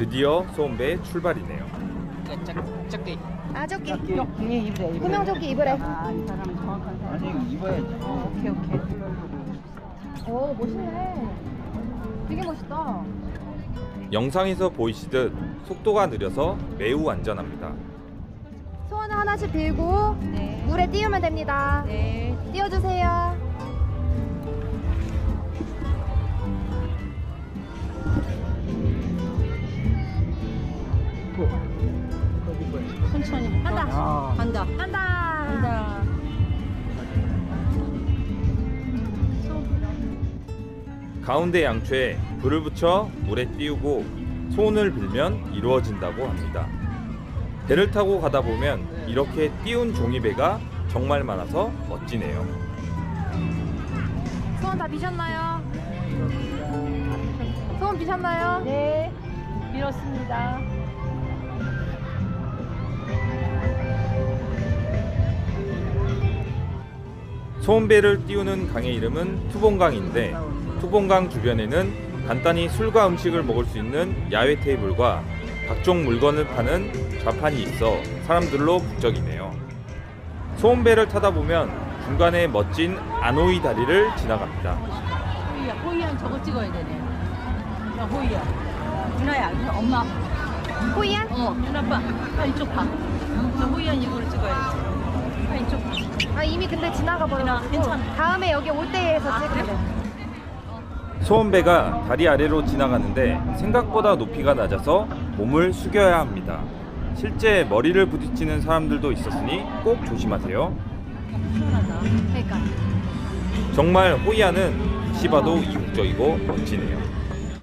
드디어 소원배 출발이네요. 적게 아 저기 예 입으래 입으래 구명 조끼 입으래. 아이 사람은 정확한 사람 아니 입어야지. 오케이 오케이 오 멋있네. 되게 멋있다. 영상에서 보이시듯 속도가 느려서 매우 안전합니다. 소원을 하나씩 빌고 네. 물에 띄우면 됩니다. 네. 띄워주세요. 천천히 한다. 아. 간다 한다. 간다 가운데 양초에 불을 붙여 물에 띄우고 소원을 빌면 이루어진다고 합니다. 배를 타고 가다 보면 이렇게 띄운 종이배가 정말 많아서 멋지네요. 소원 다 비셨나요? 소원 비셨나요? 네 밀었습니다 소원배를 띄우는 강의 이름은 투봉강인데 투봉강 주변에는 간단히 술과 음식을 먹을 수 있는 야외 테이블과 각종 물건을 파는 좌판이 있어 사람들로 북적이네요. 소원배를 타다 보면 중간에 멋진 아노이 다리를 지나갑니다. 호이야 호이안 저거 찍어야 되네. 자 호이야. 누나야 누나 엄마. 호이안? 어 누나 봐. 아, 이쪽 봐 저 호이안 이거를 찍어야지 아 이쪽 봐. 아 이미 근데 지나가 버려가지고 괜찮아. 다음에 여기 올 때에서 아. 그래? 소원배가 다리 아래로 지나가는데 생각보다 높이가 낮아서 몸을 숙여야 합니다. 실제 머리를 부딪히는 사람들도 있었으니 꼭 조심하세요. 시원하다 그러니까 정말 호이안은 다시 봐도 이국적이고 멋지네요.